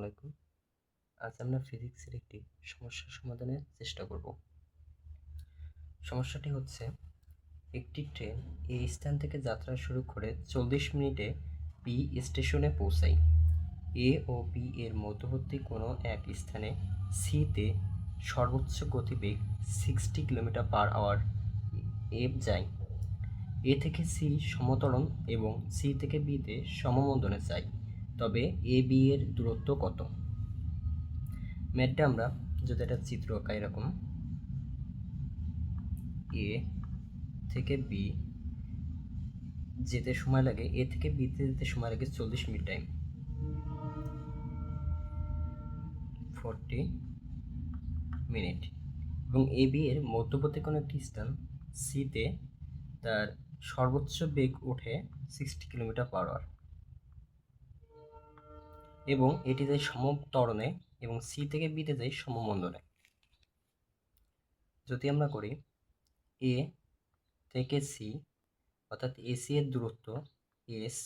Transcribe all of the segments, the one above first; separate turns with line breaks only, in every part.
আলাইকুম আজ আমরা ফিজিক্সের একটি সমস্যা সমাধানের চেষ্টা করব। সমস্যাটি হচ্ছে, একটি ট্রেন এই স্থান থেকে যাত্রা শুরু করে চল্লিশ মিনিটে বি স্টেশনে পৌঁছায়। এ ও বি এর মধ্যবর্তী কোনো এক স্থানে সিতে সর্বোচ্চ গতিবেগ সিক্সটি কিলোমিটার পার আওয়ার এফ যায়। এ থেকে সি সমতরণ এবং সি থেকে বিতে সমমন্দনে যায়। তবে এ বি এর দূরত্ব কত? ম্যাটটা আমরা যদি একটা চিত্র আঁকা এরকম, এ থেকে বি যেতে সময় লাগে, এ থেকে বিতে যেতে সময় লাগে চল্লিশ মিনিট টাইম। Forty minute. এবং এ বি এর মধ্যবর্তী কোনো একটি স্থান সিতে তার সর্বোচ্চ বেগ ওঠে সিক্সটি কিলোমিটার পার আওয়ার এবং এটি যায় সমতরণে এবং সি থেকে বিতে যায় সমমন্দনে। যদি আমরা করি এ থেকে সি অর্থাৎ এসি এর দূরত্ব S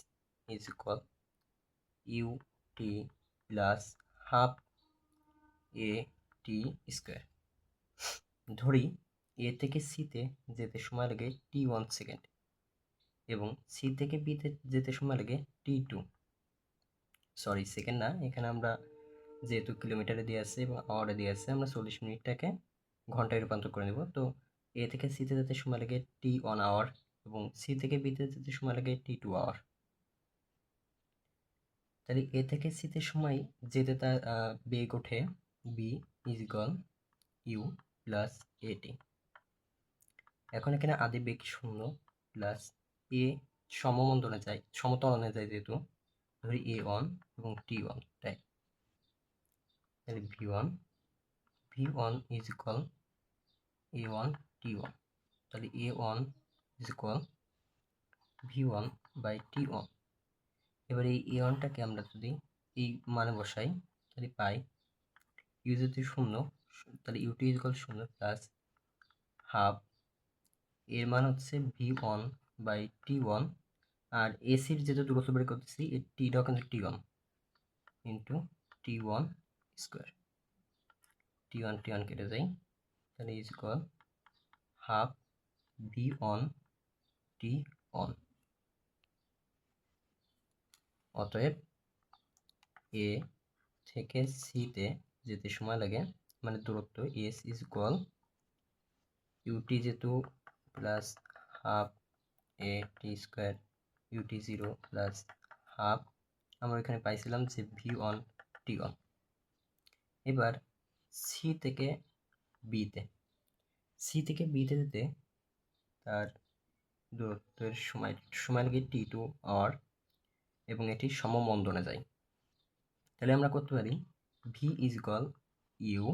is equal U T plus half A T square ধরি এ থেকে সিতে যেতে সময় লাগে টি ওয়ান সেকেন্ড এবং সি থেকে বিতে যেতে সময় লাগে টি টু সরি সেকেন্ড না। এখানে আমরা যেহেতু কিলোমিটারে দিয়ে আছে এবং আওয়ারে দিয়ে আছে আমরা চল্লিশ মিনিটটাকে ঘন্টায় রূপান্তর করে নেব। তো এ থেকে সিতে যেতে সময় লাগে টি ওয়ান আওয়ার এবং সি থেকে বিতে যেতে সময় লাগে টি টু আওয়ার তাহলে এ থেকে সিতে সময় যেতে তার বেগ ওঠে B is equal U plus A T এখন এখানে আদি বেগ শূন্য প্লাস এ সমমন্দনে যায়, সমতলনে যায় যেহেতু। ধরি এ ওয়ান এবং টি ওয়ান তাই। তাহলে V one V one is equal A one T one তাহলে A one is equal V one by T one এবার এই এ ওয়ানটাকে আমরা যদি এই মানে বসাই, তাহলে পাই ইউ যদি শূন্য, তাহলে ইউটি ইজ ইকুয়াল শূন্য প্লাস হাফ এর মান হচ্ছে V one by T one আর এসির যেটা দূরত্ব বের করতেছি টিটাও কিন্তু T one into T one square T one T one কেটে যাই তাহলে is equal half B one T one অতএব এ থেকে সিতে যেতে সময় লাগে মানে দূরত্ব S is equal U T যেহেতু plus half A T square U T zero plus half আমরা এখানে পাইছিলাম যে ভি ওয়ান টি ওয়ান এবার সি থেকে বিতে সি থেকে বিতে যেতে তার দূরত্বের সময় সময় লাগে টি টু আওয়ার এবং এটি সমমন্দনে যায়। তাহলে আমরা করতে পারি V is equal U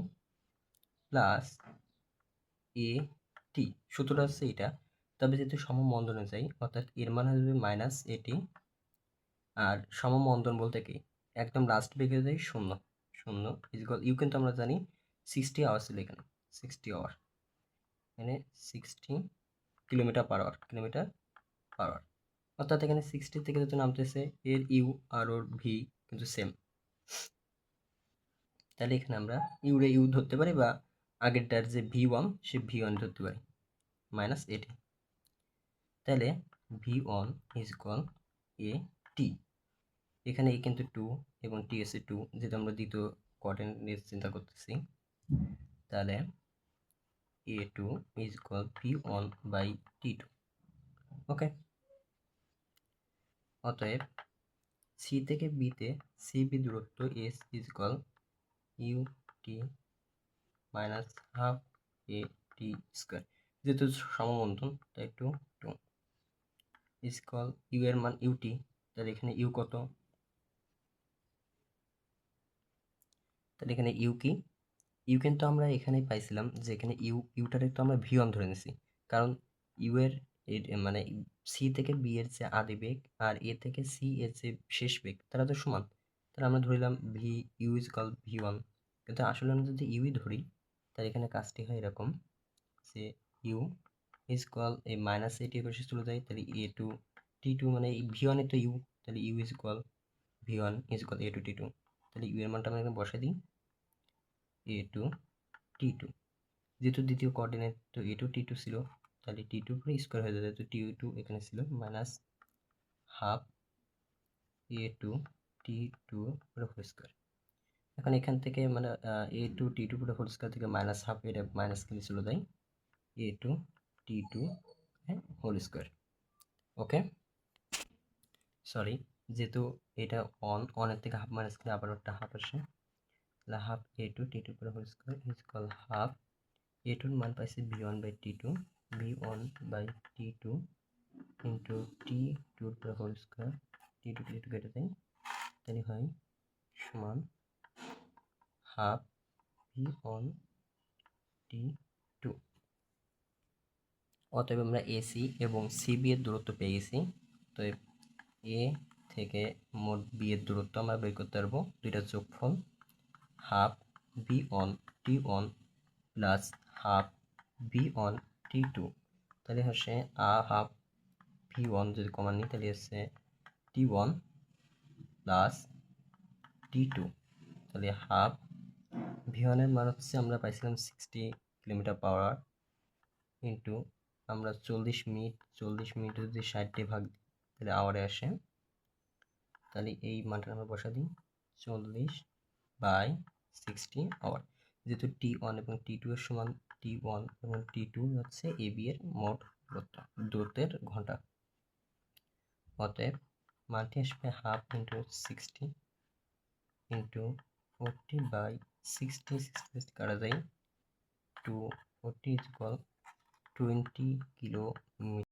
plus A T সূত্রটা হচ্ছে এটা তবে যেহেতু সমমন্দনে যাই, অর্থাৎ এর মান হবে মাইনাস এটি আর সমমন্দন বলতে কি? একদম লাস্ট বেগে যাই, শূন্য। শূন্য ইজিকল ইউ কিন্তু আমরা জানি সিক্সটি আওয়ার ছিল এখানে সিক্সটি আওয়ার এখানে sixty kilometre per hour kilometre per hour অর্থাৎ এখানে সিক্সটি থেকে যেহেতু নামতেছে, এর ইউ আর ওর ভি কিন্তু সেম তাহলে এখানে আমরা ইউরে ইউ ধরতে পারি বা আগেরটার যে ভি ওয়ান সে ভি ওয়ান ধরতে পারি। মাইনাস এটি তাহলে V one is equal A T এখানে এ কিন্তু টু এবং টি এসে টু যেটা আমরা দ্বিতীয় কোয়ার্টেন্ট নিয়ে চিন্তা করতেছি। তাহলে A two is equal V one by T two okay অতএব সি থেকে বিতে সি বি দূরত্ব S is equal U T minus half A T square যেহেতু সমবন্ধন, তাই টু টু ইসকল ইউ এর মান ইউটি তাহলে এখানে ইউ কত? তাহলে এখানে ইউ কি? ইউ কিন্তু আমরা এখানেই পাইছিলাম যে এখানে ইউ ইউটার একটু আমরা ভি ওয়ান ধরে নিছি। কারণ ইউ এর মানে সি থেকে বি এর যে আদি বেগ আর এ থেকে সি এর যে শেষ বেগ, তারা তো সমান। তাহলে আমরা ধরিলাম V U is equal V one কিন্তু আসলে আমরা যদি ইউই ধরি, তাহলে এখানে কাজটি হয় এরকম যে ইউ ইজ কল এই মাইনাস এটি পাশে চলে যায়, তাহলে এ টু টি টু মানে ভি ওয়ানে তো ইউ তাহলে U is equal V one is equal A two T two তাহলে ইউ এর মানটা আমরা এখানে বসাই দিই এ টু টি টু যেহেতু দ্বিতীয় কোঅর্ডিনেট তো এ টু টি টু ছিল, তাহলে টি টু পরে স্কোয়ার হয়ে যাবে, তো টি টু এখানে ছিল minus half A two T two পুরো হোল স্কোয়ার এখন এখান থেকে মানে এ টু টি টু পুরো হোল স্কোয়ার থেকে মাইনাস হাফ এটা মাইনাস কিনে চলে যায় A two T two whole square okay sorry যেহেতু এটা অন অনের থেকে হাফ মাইনাস করে আবার একটা হাফ আসে, তাহলে half A two T two পুরো whole square is equal half A টুর মান পাইছে B one by T two B one by T two into T টুর পুরো whole square T two T two কেটে দেয় তাহলে হয় সমান হাফ ভি ওয়ান টু অতএব আমরা এসি এবং সিবি এর দূরত্ব পেয়ে গেছি। তো এ থেকে মোট বি এর দূরত্ব আমরা বের করতে পারব। দুইটা যোগফল half B on T one plus half B on T two তাহলে হচ্ছে আ হাফ ভি ওয়ান যদি কমান নিই, তাহলে হচ্ছে T one plus T two তাহলে হাফ ভি ওয়ানের মান হচ্ছে আমরা পাইছিলাম সিক্সটি কিলোমিটার পাওয়ার ইন্টু আমরা চল্লিশ মিনিট চল্লিশ মিনিট যদি ষাটটি ভাগ তাহলে আওয়ারে আসে, তাহলে এই মানটা আমরা বসা দিই, চল্লিশ বাই সিক্সটি আওয়ার যেহেতু টি ওয়ান এবং টি টু এর সমান, টি ওয়ান এবং টি টু হচ্ছে এ বি এর মোট দূরত্ব, দূরত্বের ঘণ্টা। অতএব মানটি আসবে half into sixty into forty by sixty sixty কাটা যায় two, forty is equal twenty kilo